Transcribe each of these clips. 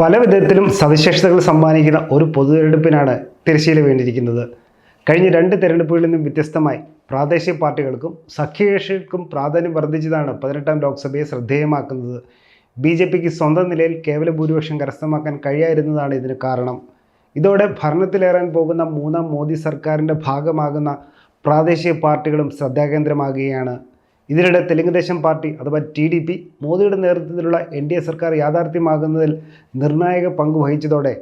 പല വിധത്തിലും സവിശേഷതകൾ സമ്മാനിക്കുന്ന ഒരു പൊതുതെരഞ്ഞെടുപ്പിനാണ് തിരശ്ശീല വേണ്ടിയിരിക്കുന്നത് കഴിഞ്ഞ രണ്ട് തെരഞ്ഞെടുപ്പുകളിൽ നിന്നും വ്യത്യസ്തമായി പ്രാദേശിക പാർട്ടികൾക്കും സഖ്യകക്ഷികൾക്കും പ്രാധാന്യം വർദ്ധിച്ചതാണ് പതിനെട്ടാം ലോക്സഭയെ ശ്രദ്ധേയമാക്കുന്നത്. ബി ജെ പിക്ക് സ്വന്തം നിലയിൽ കേവല ഭൂരിപക്ഷം കരസ്ഥമാക്കാൻ കഴിയാതിരുന്നതാണ് ഇതിന് കാരണം. ഇതോടെ ഭരണത്തിലേറാൻ പോകുന്ന മൂന്നാം മോദി സർക്കാരിന്റെ ഭാഗമാകുന്ന പ്രാദേശിക പാർട്ടികളും ശ്രദ്ധാകേന്ദ്രമാകുകയാണ്. ഇതിനിടെ തെലുങ്കുദേശം പാർട്ടി അഥവാ ടി ഡി പി മോദിയുടെ നേതൃത്വത്തിലുള്ള എൻ ഡി എ സർക്കാർ യാഥാർത്ഥ്യമാകുന്നതിൽ നിർണായക പങ്ക് വഹിച്ചതോടെ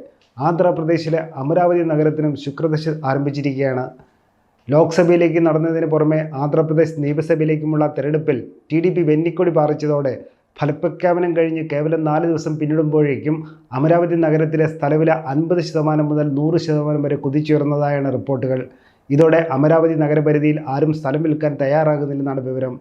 ആന്ധ്രാപ്രദേശിലെ അമരാവതി നഗരത്തിനും ശുക്രദശ ആരംഭിച്ചിരിക്കുകയാണ്. ലോക്സഭയിലേക്ക് നടന്നതിന് പുറമെ ആന്ധ്രാപ്രദേശ് നിയമസഭയിലേക്കുമുള്ള തെരഞ്ഞെടുപ്പിൽ ടി ഡി പി വെന്നിക്കൊടി പാറിച്ചതോടെ ഫലപ്രഖ്യാപനം കഴിഞ്ഞ് കേവലം നാല് ദിവസം പിന്നിടുമ്പോഴേക്കും അമരാവതി നഗരത്തിലെ സ്ഥലവില അൻപത് ശതമാനം മുതൽ നൂറ് ശതമാനം വരെ കുതിച്ചുയർന്നതായാണ് റിപ്പോർട്ടുകൾ. ഇതോടെ അമരാവതി നഗരപരിധിയിൽ ആരും സ്ഥലം വിൽക്കാൻ തയ്യാറാകുന്നില്ലെന്നാണ് വിവരം.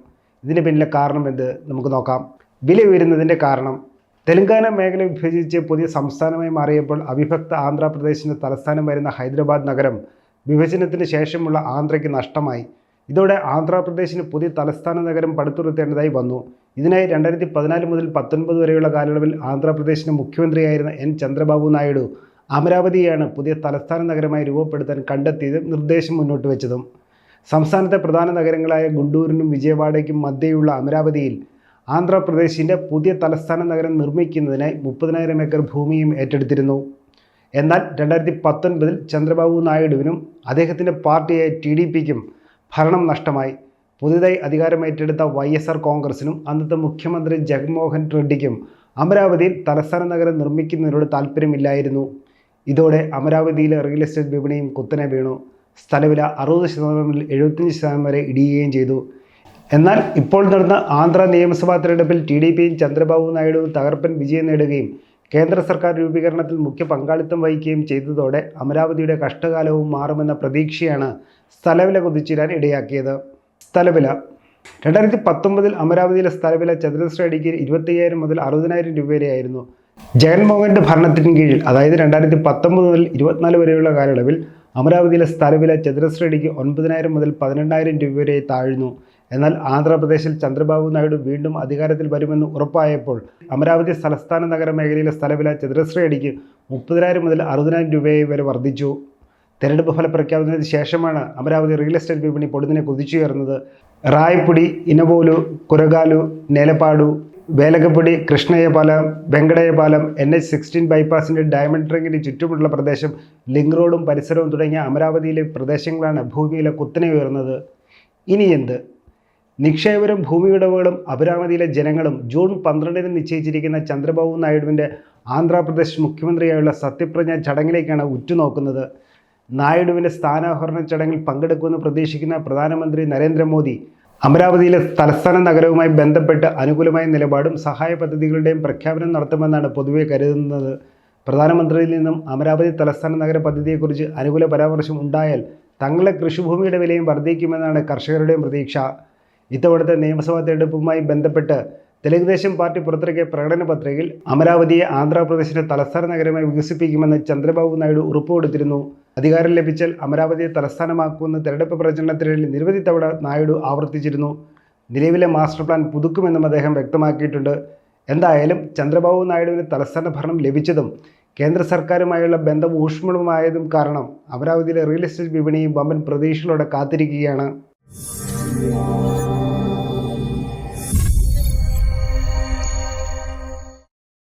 ഇതിന് പിന്നിലെ കാരണം എന്ത്? നമുക്ക് നോക്കാം. വില ഉയരുന്നതിന്റെ കാരണം. തെലങ്കാന മേഖല വിഭജിച്ച് പുതിയ സംസ്ഥാനമായി മാറിയപ്പോൾ അവിഭക്ത ആന്ധ്രാപ്രദേശിന്റെ തലസ്ഥാനം വരുന്ന ഹൈദരാബാദ് നഗരം വിഭജനത്തിന് ശേഷമുള്ള ആന്ധ്രയ്ക്ക് നഷ്ടമായി. ഇതോടെ ആന്ധ്രാപ്രദേശിന് പുതിയ തലസ്ഥാന നഗരം പടുത്തുയർത്തേണ്ടതായി വന്നു. ഇതിനായി രണ്ടായിരത്തി പതിനാല് മുതൽ പത്തൊൻപത് വരെയുള്ള കാലയളവിൽ ആന്ധ്രാപ്രദേശിന്റെ മുഖ്യമന്ത്രിയായിരുന്ന എൻ. ചന്ദ്രബാബു നായിഡു അമരാവതിയാണ് പുതിയ തലസ്ഥാന നഗരമായി രൂപപ്പെടുത്താൻ കണ്ടെത്തിയതും നിർദ്ദേശം മുന്നോട്ട് വെച്ചതും. സംസ്ഥാനത്തെ പ്രധാന നഗരങ്ങളായ ഗുണ്ടൂരിനും വിജയവാഡയ്ക്കും മധ്യയുള്ള അമരാവതിയിൽ ആന്ധ്രാപ്രദേശിന്റെ പുതിയ തലസ്ഥാന നഗരം നിർമ്മിക്കുന്നതിനായി മുപ്പതിനായിരം ഏക്കർ ഭൂമിയും ഏറ്റെടുത്തിരുന്നു. എന്നാൽ രണ്ടായിരത്തി പത്തൊൻപതിൽ ചന്ദ്രബാബു നായിഡുവിനും അദ്ദേഹത്തിന്റെ പാർട്ടിയായ ടി ഡി പിക്കും ഭരണം നഷ്ടമായി. പുതുതായി അധികാരമേറ്റെടുത്ത വൈ എസ് ആർ കോൺഗ്രസിനും അന്നത്തെ മുഖ്യമന്ത്രി ജഗൻമോഹൻ റെഡ്ഡിക്കും അമരാവതിയിൽ തലസ്ഥാന നഗരം നിർമ്മിക്കുന്നതിനോട് താല്പര്യമില്ലായിരുന്നു. ഇതോടെ അമരാവതിയിലെ റിയൽ എസ്റ്റേറ്റ് വിപണിയും കുത്തനെ വീണു. സ്ഥലവില അറുപത് ശതമാനം മുതൽ എഴുപത്തഞ്ച് ശതമാനം വരെ ഇടിയുകയും ചെയ്തു. എന്നാൽ ഇപ്പോൾ നടന്ന ആന്ധ്ര നിയമസഭാ തെരഞ്ഞെടുപ്പിൽ ടി ഡി പിയും ചന്ദ്രബാബു നായിഡുവും തകർപ്പൻ വിജയം നേടുകയും കേന്ദ്ര സർക്കാർ രൂപീകരണത്തിൽ മുഖ്യ പങ്കാളിത്തം വഹിക്കുകയും ചെയ്തതോടെ അമരാവതിയുടെ കഷ്ടകാലവും മാറുമെന്ന പ്രതീക്ഷയാണ് സ്ഥലവില കുതിച്ചിടാൻ ഇടയാക്കിയത്. സ്ഥലവില. രണ്ടായിരത്തി പത്തൊമ്പതിൽ അമരാവതിയിലെ സ്ഥലവില ചതുരശ്ര അടിക്ക് ഇരുപത്തയ്യായിരം മുതൽ അറുപതിനായിരം രൂപ വരെയായിരുന്നു ജഗൻമോഹന്റെ ഭരണത്തിന് കീഴിൽ അതായത് രണ്ടായിരത്തി പത്തൊമ്പത് മുതൽ ഇരുപത്തിനാല് വരെയുള്ള കാലയളവിൽ അമരാവതിയിലെ സ്ഥലവില ചതുരശ്രടിക്ക് ഒൻപതിനായിരം മുതൽ പതിനെണ്ണായിരം രൂപ വരെ താഴ്ന്നു. എന്നാൽ ആന്ധ്രാപ്രദേശിൽ ചന്ദ്രബാബു നായിഡു വീണ്ടും അധികാരത്തിൽ വരുമെന്ന് ഉറപ്പായപ്പോൾ അമരാവതി തലസ്ഥാന നഗര മേഖലയിലെ സ്ഥലവില ചതുരശ്രയടിക്ക് മുപ്പതിനായിരം മുതൽ അറുപതിനായിരം രൂപയായി വരെ വർദ്ധിച്ചു. തെരഞ്ഞെടുപ്പ് ഫല പ്രഖ്യാപനത്തിന് ശേഷമാണ് അമരാവതി റിയൽ എസ്റ്റേറ്റ് വിപണി പൊടുതിനെ കുതിച്ചുയർന്നത്. റായ്പുടി ഇനവോലു കുരകാലു നേലപ്പാടു വേലകപ്പൊടി Venkataiah Palem N H sixteen ബൈപ്പാസിന്റെ diamond റിങ്ങിന്റെ ചുറ്റുമുള്ള പ്രദേശം ലിങ്ക് റോഡും പരിസരവും തുടങ്ങിയ അമരാവതിയിലെ പ്രദേശങ്ങളാണ് ഭൂമിയിലെ കുത്തനെ ഉയർന്നത്. ഇനി എന്ത്? നിക്ഷേപരും ഭൂമിയുടമകളും അമരാവതിയിലെ ജനങ്ങളും ജൂൺ പന്ത്രണ്ടിന് നിശ്ചയിച്ചിരിക്കുന്ന ചന്ദ്രബാബു നായിഡുവിന്റെ ആന്ധ്രാപ്രദേശ് മുഖ്യമന്ത്രിയായുള്ള സത്യപ്രതിജ്ഞ ചടങ്ങിലേക്കാണ് ഉറ്റുനോക്കുന്നത്. നായിഡുവിന്റെ സ്ഥാനാഹരണ ചടങ്ങിൽ പങ്കെടുക്കുമെന്ന് പ്രതീക്ഷിക്കുന്ന പ്രധാനമന്ത്രി നരേന്ദ്രമോദി അമരാവതിയിലെ തലസ്ഥാന നഗരവുമായി ബന്ധപ്പെട്ട് അനുകൂലമായ നിലപാടും സഹായ പദ്ധതികളുടെയും പ്രഖ്യാപനം നടത്തുമെന്നാണ് പൊതുവെ കരുതുന്നത്. പ്രധാനമന്ത്രിയിൽ നിന്നും അമരാവതി തലസ്ഥാന നഗര പദ്ധതിയെക്കുറിച്ച് അനുകൂല പരാമർശം ഉണ്ടായാൽ തങ്ങളുടെ കൃഷിഭൂമിയുടെ വിലയും വർദ്ധിക്കുമെന്നാണ് കർഷകരുടെയും പ്രതീക്ഷ. ഇത്തവണത്തെ നിയമസഭാ തെരഞ്ഞെടുപ്പുമായി ബന്ധപ്പെട്ട് തെലുങ്കുദേശം പാർട്ടി പുറത്തിറക്കിയ പ്രകടന പത്രികയിൽ അമരാവതിയെ ആന്ധ്രാപ്രദേശിന്റെ തലസ്ഥാന നഗരമായി വികസിപ്പിക്കുമെന്ന് ചന്ദ്രബാബു നായിഡു ഉറപ്പുകൊടുത്തിരുന്നു. അധികാരം ലഭിച്ചാൽ അമരാവതിയെ തലസ്ഥാനമാക്കുമെന്ന് തെരഞ്ഞെടുപ്പ് പ്രചരണത്തിനിടയിൽ നിരവധി തവണ നായിഡു ആവർത്തിച്ചിരുന്നു. നിലവിലെ മാസ്റ്റർ പ്ലാൻ പുതുക്കുമെന്നും അദ്ദേഹം വ്യക്തമാക്കിയിട്ടുണ്ട്. എന്തായാലും ചന്ദ്രബാബു നായിഡുവിന് തലസ്ഥാന ഭരണം ലഭിച്ചതും കേന്ദ്ര സർക്കാരുമായുള്ള ബന്ധം ഊഷ്മളമായതും കാരണം അമരാവതിയിലെ റിയൽ എസ്റ്റേറ്റ് വിപണിയും വമ്പൻ പ്രതീക്ഷകളോടെ കാത്തിരിക്കുകയാണ്.